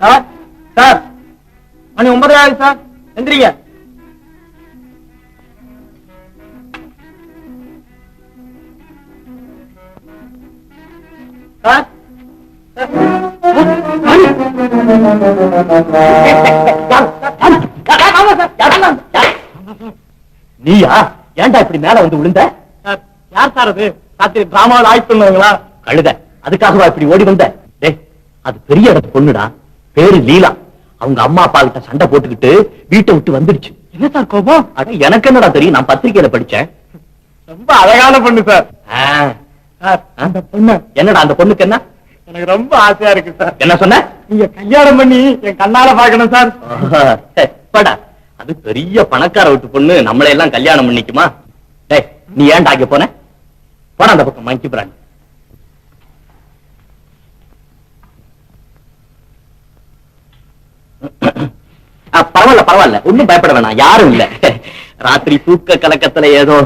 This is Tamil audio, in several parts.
சார் சார் மணி ஒன்பது ஆகுது சார் எந்திரிங்க. சார்? நீயா? ஏன்டா இப்படி மேல வந்து விழுந்த யார் சார் அது? ராத்திரி டிராமாவில் ஆய்வு பண்ணுவாங்களா கழுத. அதுக்காகவா இப்படி ஓடி வந்த? அது பெரிய இடத்து பொண்ணுடா. பேரு லீலா. அவங்க அம்மா அப்பா கிட்ட சண்டை போட்டுக்கிட்டு வீட்டை விட்டு வந்துடுச்சு. என்ன சார் கோபம்? அட எனக்கு என்னடா தெரியும்? நான் பத்திரிக்கையில படிச்சேன். ரொம்ப அழகான பொண்ணு சார். அந்த பொண்ணு. என்னடா அந்த பொண்ணுக்கு என்ன? எனக்கு ரொம்ப ஆசையா இருக்கு சார். என்ன சொன்ன? நீங்க கல்யாணம் பண்ணி என் கண்ணால பாக்கணும் சார். போடா அது பெரிய பணக்கார வீட்டு பொண்ணு. நம்மளை எல்லாம் கல்யாணம் பண்ணிக்குமா? டேய் நீ ஏன்டா அங்க போன? போடா அந்த பக்கம் மங்கி பிராணி ஆ, பரவாயில்ல பரவாயில்ல. ஒண்ணும் பயப்பட வேணாம். யாரும் இல்ல. ராத்திரி தூக்க கலக்கத்துல ஏதோ.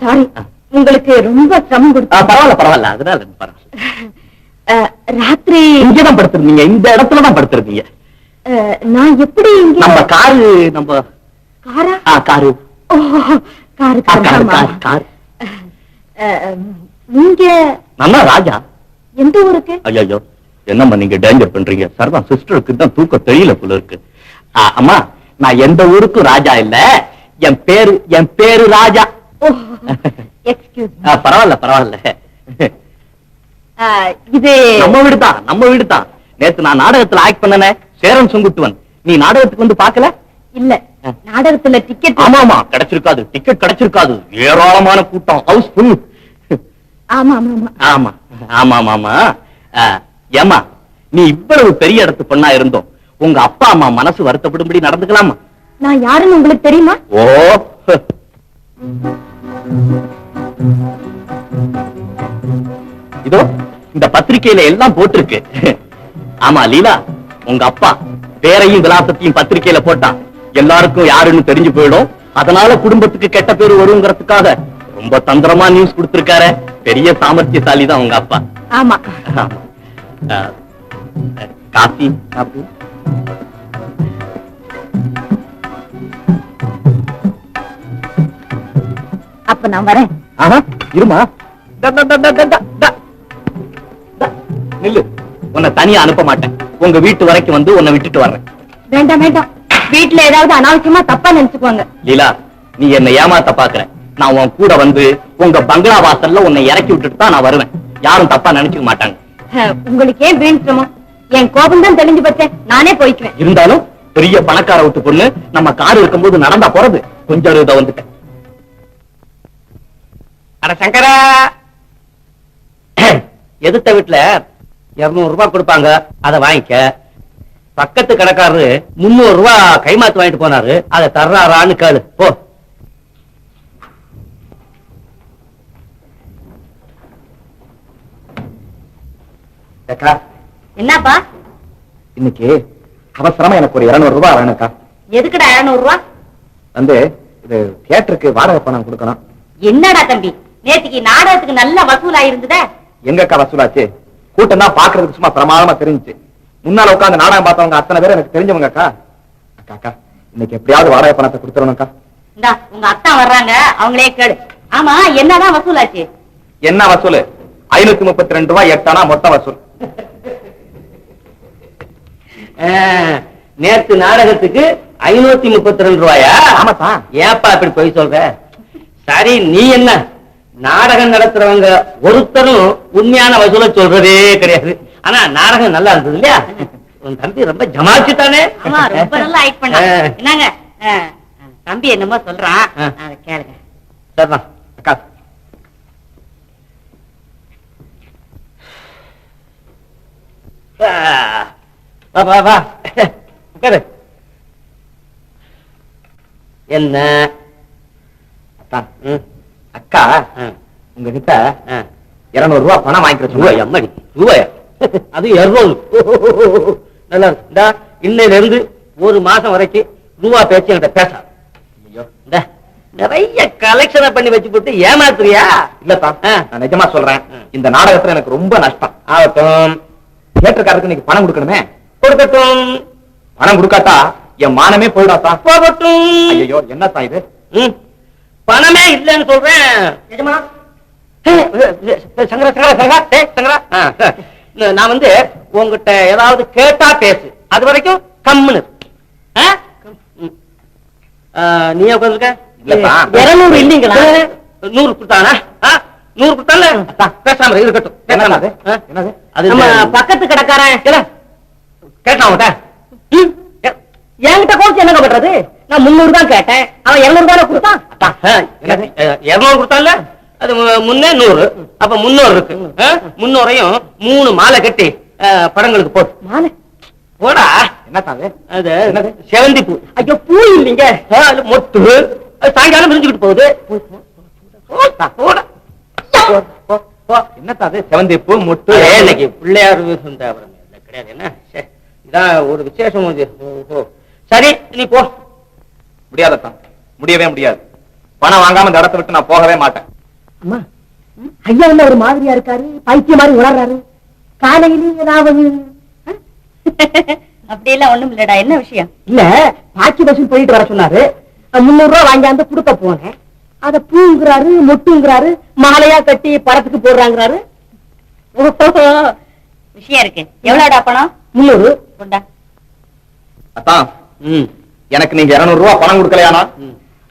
சாரி உங்களுக்கு ரொம்ப சிரமம் ஆ, கொடுத்தேன் பரவாயில்ல பரவாயில்ல. அதனால பரவாயில்ல. ராத்திரி. இங்கதான் படுத்திருந்தீங்க. இந்த இடத்துல தான் படுத்திருந்தீங்க நான் எப்படி இங்க நம்ம காரு நம்ம காரா? ஆ, காரு. ஓ காரு காரு காரு காரு நீங்க நம்ம ராஜா. எந்த ஊருக்கு? ஐயோ என்னம்மா நீங்க டேஞ்சர் பண்றீங்க? சர்வா சிஸ்டருக்கு தான் தூக்கம் தெரியல போல இருக்கு. அம்மா நான் எந்த ஊருக்கும் ராஜா இல்ல. என் பேரு என் பேரு ராஜா. பரவாயில்ல பரவாயில்ல. இது நம்ம வீடு தான் நம்ம வீடு தான். நேத்து நான் நாடகத்துல ஆக்ட் பண்ணனே சேரன் சுங்குட்டுவன். நீ நாடகத்துக்கு வந்து பாக்கல இல்ல நாடகத்துல டிக்கெட் ஆமா ஆமா கிடைச்சிருக்காது டிக்கெட் கிடைச்சிருக்காது. ஏராளமான கூட்டம் ஹவுஸ் ஃபுல் ஆமா ஆமா ஆமா. ஆமா ஆமா ஆமா ஆமா. ஏமா நீ இவ்வளவு பெரிய இடத்து பொண்ணா இருந்தோம். உங்க அப்பா அம்மா மனசு வருத்தப்படும்படி நடந்துக்கலாமா? நான் யாருன்னு உங்களுக்கு தெரியுமா? ஓ இதோ இந்த பத்திரிக்கையில எல்லாம் போட்டிருக்கு. ஆமா லீலா உங்க அப்பா பேரையும் விலாசத்தையும் பத்திரிக்கையில போட்டான். எல்லாருக்கும் யாருன்னு தெரிஞ்சு போயிடும். அதனால குடும்பத்துக்கு கெட்ட பேரு வருங்கிறதுக்காக ரொம்ப தந்திரமா நியூஸ் கொடுத்திருக்காரு. பெரிய சாமர்த்தியசாலி தான் உங்க அப்பா. ஆமா. ஆமா. காஃபி காஃபி அப்ப நான் வரேன். ஆஹா, இருமா. ட, ட, ட, ட, ட, ட, ட. ட, நில்லு. உன்னை தனியா அனுப்ப மாட்டேன். உங்க வீட்டு வரைக்கும் வந்து உன்னை விட்டுட்டு வர்றேன். வேண்டாம் வேண்டாம். வீட்டுல ஏதாவது அனாவசியமா தப்பா நினைச்சுக்குவாங்க லீலா நீ என்னை ஏமாத்த பாக்குற நான் உன் கூட வந்து உங்க பங்களா வாசல்ல உன்னை இறக்கி விட்டுட்டு தான் நான் வருவேன். யாரும் தப்பா நினைச்சுக்க மாட்டாங்க. உங்களுக்கு ஏன் வீண் சிரமம்? என் கோபம் தான் தெளிஞ்சு பச்சேன் நானே போய்க்குவேன். இருந்தாலும் பெரிய பணக்கார விட்டு பொண்ணு நம்ம கார் இருக்கும்போது நடந்தா போறது. கொஞ்சம் இதை வந்துட்டேன். அட சங்கரா! எதிர்த்த வீட்டுல இருநூறு ரூபாய் கொடுப்பாங்க அதை வாங்கிக்க. பக்கத்து கடைக்காரரு முன்னூறு ரூபாய் கைமாத்து வாங்கிட்டு போனாரு அதை தர்றாரான்னு கேளு. போ. அக்கா என்னப்பா? இன்னைக்கு அவசரமா எனக்கு ஒரு இருநூறு ரூபாய் வேணும்க்கா. எதுக்குடா இருநூறு ரூபா? வந்து இது தியேட்டருக்கு வாடகை பணம் கொடுக்கணும். என்னடா தம்பி? நேத்திக்கு நாடகத்துக்கு நல்ல வசூல் ஆயிருந்ததே எங்கக்கா வசூலாச்சு? கூட்டம் தான் பாக்குறதுக்கு சும்மா பிரமாதமா தெரிஞ்சுச்சு. முன்னால உட்கார்ந்து நாடகம் பார்த்தவங்க அத்தனை பேர் எனக்கு தெரிஞ்சவங்க அக்கா அக்கா அக்கா இன்னைக்கு எப்படியாவது வாடகை பணத்தை கொடுத்துருணும்க்கா இந்தா உங்க அத்தா வர்றாங்க. அவங்களே கேளு. ஆமா என்னதான் வசூலாச்சு? என்ன வசூல்? ஐநூத்தி முப்பத்தி ரெண்டு ரூபாய் எட்டானா மொத்த வசூல். நேத்து நாடகத்துக்கு ஐநூத்தி முப்பத்தி ரெண்டு ரூபாயா? ஆமாப்பா ஏப்பா இப்படி போய் சொல்ற? சரி நீ என்ன? நாடகம் நடத்துறவங்க ஒருத்தரும் உண்மையான வசூல சொல்றதே கிடையாது. ஆனா நாடகம் நல்லா இருந்தது இல்லையா? உன் தம்பி ரொம்ப ஜமாச்சுட்டானே ரொம்ப நல்லா ஆக்ட் பண்ணா. ஆ. என்னங்க? ஆ, ஆ, தம்பி என்னமோ சொல்றான். கேளுங்க. சரிதான் அக்கா வா வா வா. உட்காரு. என்ன? அக்கா உங்ககிட்ட இருநூறு ரூபாய் பணம் வாங்கிக்கிற ரூபாய் அம்மாடி. ரூபாயா? அது இருநூறு. நல்லா. இந்தா இன்னையில இருந்து ஒரு மாசம் வரைக்கும் ரூபா பேச்சு என்கிட்ட பேச. இந்தா, நிறைய கலெக்ஷனை பண்ணி வச்சு போட்டு ஏமாத்துறியா? இல்லப்பா நான் நிஜமா சொல்றேன். இந்த நாடகத்துல எனக்கு ரொம்ப நஷ்டம். ஆகட்டும். தியேட்டருக்காரருக்கு இன்னைக்கு பணம் கொடுக்கணுமே? கொடுக்கட்டும். பணம் கொடுக்காட்டா? என் மானமே போயிடாத்தா? போகட்டும். ஐயோ என்னத்தான் இது. பணமே இல்லைன்னு சொல்றேன். நிஜமா சங்கரா சங்கரா சங்கரா. சங்கரா. நான் வந்து உங்ககிட்ட ஏதாவது கேட்டா பேசு. அது வரைக்கும் கம்முன்னு நீ உட்காந்துருக்க. இருநூறு இல்லைங்களா? நூறு கொடுத்தானா? நூறு கொடுத்தால பேசாம இரு, இருக்கட்டும். என்னது? என்னது? அது நம்ம பக்கத்து கடைக்காரன். கேட்டான். ஏ- என்கிட்ட கோச்சு என்னங்க பண்றது? நான் முன்னூறு தான் கேட்டேன். அவன் இருநூறு தானே கொடுத்தான்? இருநூறு கொடுத்தான்ல அது முன்னே நூறு. அப்ப முன்னூறு இருக்கு? முன்னூறையும் மூணு மாலை கட்டி படங்களுக்கு போடு. மாலை? போடா. என்னத்தான் அது? செவந்தி பூ. ஐயோ பூ இல்லைங்க. அது சாயங்காலம் பிரிஞ்சுக்கிட்டு போகுது. போடா, அது? செவந்தி பூ முட்டு இன்னைக்கு பிள்ளையார் இல்ல, கிடையாது. என்ன? இதான் ஒரு விசேஷம். சரி நீ போ. முடியாதத்தான் முடியவே முடியாது. பணம் வாங்காம இந்த இடத்த விட்டு நான் போகவே மாட்டேன். அம்மா ஐயா என்ன ஒரு மாதிரியா இருக்காரு. பைத்திய மாதிரி உணர்றாரு காலையில ஏதாவது அப்படியெல்லாம் ஒண்ணும் இல்லடா. என்ன விஷயம்? இல்ல பாக்கி பஸ் போயிட்டு வர சொன்னாரு. முன்னூறு ரூபாய் வாங்கியாந்து கொடுக்க போனேன். அத பூங்கிறாரு மொட்டுங்கிறாரு மாலையா கட்டி படத்துக்கு போடுறாங்கிறாரு. விஷயம் இருக்கு. எவ்வளவுடா பணம்? முன்னூறு. கொண்டா. அத்தான் ம். எனக்கு நீங்க 200 ரூபாய் பணம் கொடுக்கலையானா.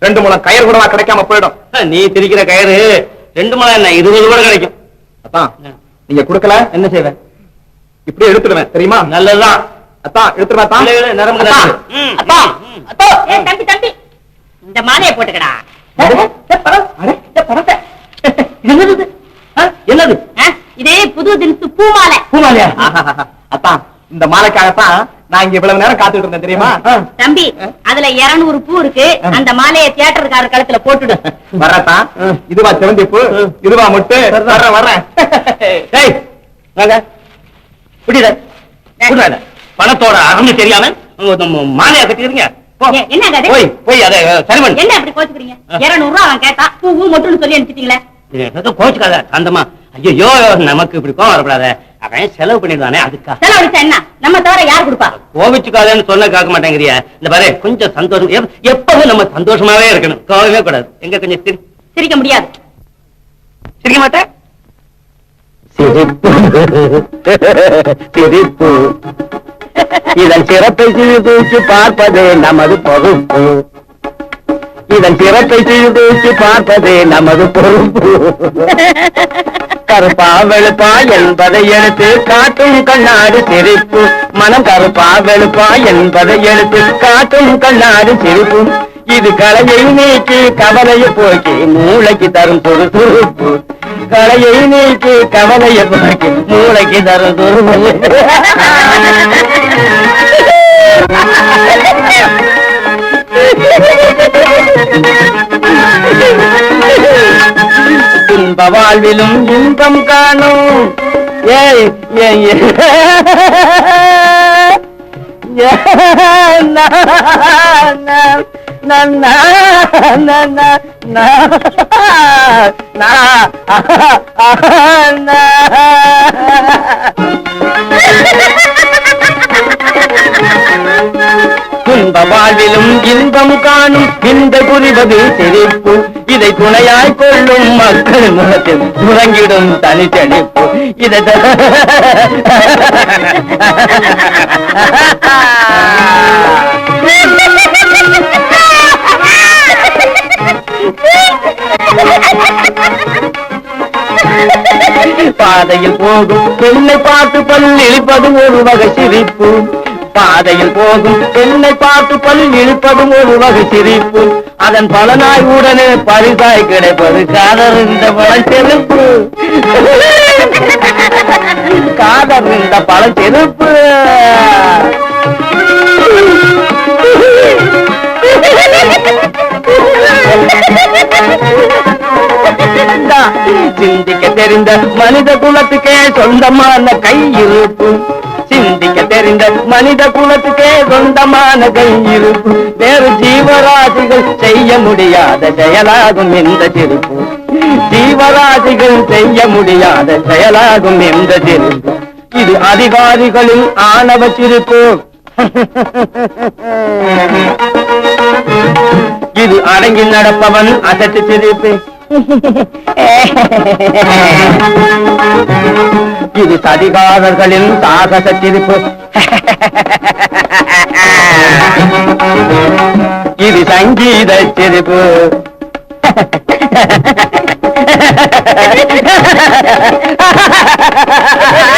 ரெண்டு மூலம் கயிறு கூட கிடைக்காம போயிடும். நீ திரிக்கிற கயிறு ரெண்டு மணி என்ன இருபது கூட கிடைக்கும். அத்தான் நீங்க கொடுக்கல? என்ன செய்வேன்? இப்படியே எடுத்துடுவேன் தெரியுமா? நல்லதுதான் அத்தான் எடுத்துருவேன் அத்தான். அத்தான். நரம்பு. ம், அப்பா ம். அப்பா ஏ தம்பி தம்பி. இந்த மாலையை போட்டுக்கடா. என்னது என்னது? இதே புது தினத்து பூ மாலை பூமாலையா. அத்தான் இந்த மாலைக்காகத்தான் நான் இங்க இவ்வளவு நேரம் காத்துட்டு இருந்தேன் தெரியுமா? தம்பி அதுல 200 பூ இருக்கு. அந்த மாலையை தியேட்டருக்கார கழுத்துல போட்டுடு. வரத்தான் இதுவா செவந்தி பூ இதுவா முட்டு வர்றேன். வர்றேன் டேய் வாங்க. புடிடா புடிடா பணத்தோட அருமை தெரியாம மாலையா கட்டிக்கிறீங்க. என்னங்க அது? போய் போய் அதை சரி பண்ணு என்ன அப்படி கோச்சுக்கிறீங்க? 200 ரூபா அவன் கேட்டா பூ பூ மட்டும்னு சொல்லி ஏதோ கோச்சுக்காத அந்தமா ஐயோ நமக்கு இப்படி கோவம் வரக்கூடாத. அவன் செலவு பண்ணிடுவானே அதுக்கா செலவழிச்சா என்ன? நம்ம தவிர யார் கொடுப்பா? கோவிச்சுக்காதன்னு சொன்ன கேட்க மாட்டேங்கிறியா. இந்த பாரு கொஞ்சம் சந்தோஷம். எப்- எப்பவும் நம்ம சந்தோஷமாவே இருக்கணும். கோவமே கூடாது. எங்க கொஞ்சம் சிரி. சிரிக்க முடியாது. சிரிக்க மாட்டேன்? சிரிப்பு. சிரிப்பு. இதன் சிறப்பை சிறிதூக்கி பார்ப்பதே நமது பொறுப்பு. இதன் சிறப்பை சிறிதூக்கி பார்ப்பதே நமது பொறுப்பு. கருப்பா வெளுப்பா என்பதை எடுத்து காட்டும் கண்ணாடு சிரிப்பு. மனம் கருப்பா வெளுப்பா என்பதை எடுத்து காட்டும் கண்ணாடு சிரிப்பு. இது கலையை நீக்கி கவலையை போக்கி மூளைக்கு தரும் பொறுப்பு. கலையை நீக்கு கவலையை போக்கி மூளைக்கு தரும் துன்ப வாழ்விலும் இன்பம் காணும். ஏய் ஏய், துன்ப வாழ்விலும் இன்பம் காணும் இந்த குறிவது தெரிப்பு இதை துணையாய் கொள்ளும் மக்கள் முகத்தில் துறங்கிடும் தனித்தடிப்பு இதை பாதையில் போகும் பெண்ணை பார்த்து பல் இழிப்பதும் ஒரு வகை சிரிப்பு. பாதையில் போகும் பெண்ணை பார்த்து பல் இழுப்பதும் ஒரு வகை சிரிப்பு. அதன் பலனாய் உடனே பரிசாய் கிடைப்பது காதல் இந்த பழம் செருப்பு காதல் இந்த பழம் தெரிந்த மனித குலத்துக்கே சொந்தமான கை சிந்திக்க தெரிந்த மனித குலத்துக்கே சொந்தமான கை வேறு ஜீவராசிகள் செய்ய முடியாத செயலாகும் இந்த திருப்பு ஜீவராசிகள் செய்ய முடியாத செயலாகும் இந்த திருப்பு இது அதிகாரிகளின் ஆணவ திருப்பு இது அடங்கி நடப்பவன் அசட்டு சிரிப்பு. இது சதிகாரர்களின் சாகச சிரிப்பு. இது சங்கீத சிரிப்பு.